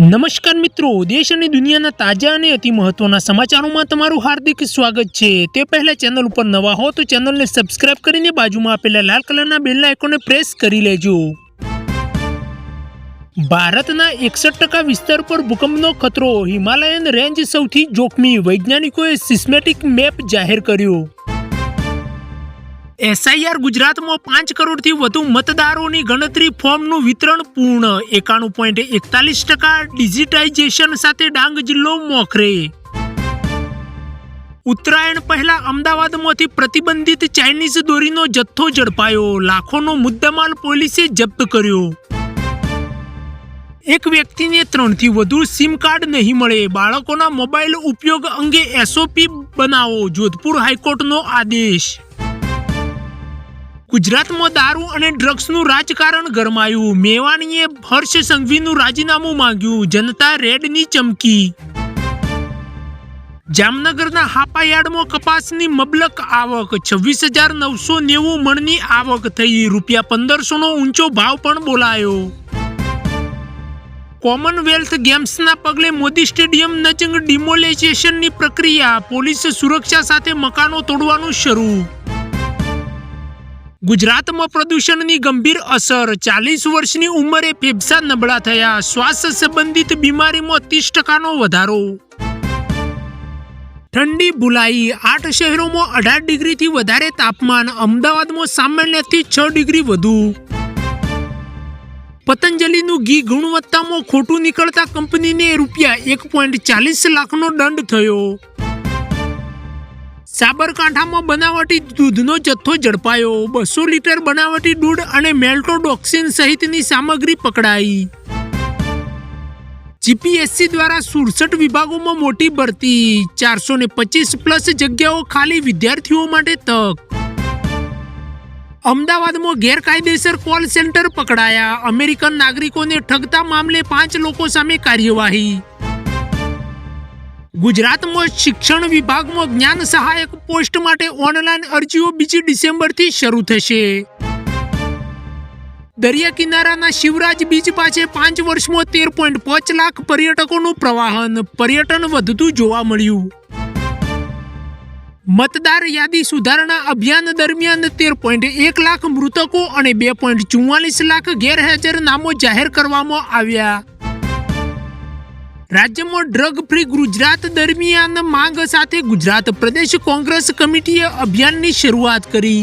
નમસ્કાર મિત્રો, દેશ અને દુનિયાના તાજા અને અતિ મહત્વના સમાચારોમાં તમારું હાર્દિક સ્વાગત છે. તે પહેલા ચેનલ ઉપર નવા હો તો ચેનલને સબસ્ક્રાઇબ કરીને બાજુમાં આપેલા લાલ કલરના બેલના આઇકોને પ્રેસ કરી લેજો. ભારતના એકસઠ ટકા વિસ્તાર પર ભૂકંપનો ખતરો, હિમાલયન રેન્જ સૌથી જોખમી. વૈજ્ઞાનિકોએ સિસ્મેટિક મેપ જાહેર કર્યો. એસઆઈઆર ગુજરાતમાં પાંચ કરોડથી વધુ મતદારોની ગણતરી ફોર્મનું વિતરણ પૂર્ણ. એકાણું પોઈન્ટ એકતાલીસ ટકા ડિજિટાઇઝેશન સાથે ડાંગ જિલ્લો મોખરે. ઉત્તરાયણ પહેલા અમદાવાદમાંથી પ્રતિબંધિત ચાઇનીઝ દોરીનો જથ્થો ઝડપાયો. લાખોનો મુદ્દામાલ પોલીસે જપ્ત કર્યો. એક વ્યક્તિને ત્રણથી વધુ સિમ કાર્ડ નહીં મળે. બાળકોના મોબાઈલ ઉપયોગ અંગે એસઓપી બનાવો, જોધપુર હાઈકોર્ટનો આદેશ. ગુજરાતમાં દારૂ અને ડ્રગ્સનું રાજકારણ ગરમાયું. મેવાણીએ હર્ષ સંઘવીનું રાજીનામું માંગ્યું. જનતા રેડની ચમકી. જામનગરના હાપાયાર્ડમાં કપાસની મબલક આવક. છવ્વીસ હજાર નવસો નેવું મણની આવક થઈ. રૂપિયા પંદરસોનો ઊંચો ભાવ પણ બોલાયો. કોમનવેલ્થ ગેમ્સના પગલે મોદી સ્ટેડિયમ નજીક ડિમોલેશનની પ્રક્રિયા. પોલીસ સુરક્ષા સાથે મકાનો તોડવાનું શરૂ. ગુજરાતમાં પ્રદૂષણની ગંભીર અસર. ચાલીસ વર્ષની ઉંમરે ફેફસા નબળા થયા. શ્વાસ સંબંધિત બીમારીમાં ત્રીસ ટકાનો વધારો. ઠંડી ભૂલાઈ. આઠ શહેરોમાં અઢાર ડિગ્રીથી વધારે તાપમાન. અમદાવાદમાં સામાન્યથી છ ડિગ્રી વધુ. પતંજલિનું ઘી ગુણવત્તામાં ખોટું નીકળતા કંપનીને રૂપિયા એક પોઈન્ટ ચાલીસ લાખનો દંડ થયો. સાબરકાંઠામાં બનાવટી દૂધનો જથ્થો ઝડપાયો. બસો લીટર બનાવટી દૂધ અને મેલ્ટોડોક્સિન સહિતની સામગ્રી પકડાઈ. જીપીએસસી દ્વારા સુડસઠ વિભાગોમાં મોટી ભરતી, ચારસો ને પચીસ પ્લસ જગ્યાઓ ખાલી વિદ્યાર્થીઓ માટે તક. અમદાવાદમાં ગેરકાયદેસર કોલ સેન્ટર પકડાયા. અમેરિકન નાગરિકોને ઠગતા મામલે પાંચ લોકો સામે કાર્યવાહી. ગુજરાતમાં શિક્ષણ વિભાગમાં જ્ઞાન સહાયક પોસ્ટ માટે ઓનલાઈન અરજીઓ બીજી ડિસેમ્બરથી શરૂ થશે. દરિયા કિનારાના શિવરાજ બીચ પાસે પાંચ વર્ષમાં તેર પોઈન્ટ પાંચ લાખ પર્યટકોનું પ્રવાહન, પર્યટન વધતું જોવા મળ્યું. મતદાર યાદી સુધારણા અભિયાન દરમિયાન તેર પોઈન્ટ એક લાખ મૃતકો અને બે પોઈન્ટ ચુમ્માલીસ લાખ ગેરહાજર નામો જાહેર કરવામાં આવ્યા. રાજ્યમાં ડ્રગ ફ્રી ગુજરાત દરમિયાન માંગ સાથે ગુજરાત પ્રદેશ કોંગ્રેસ કમિટીએ અભિયાનની શરૂઆત કરી.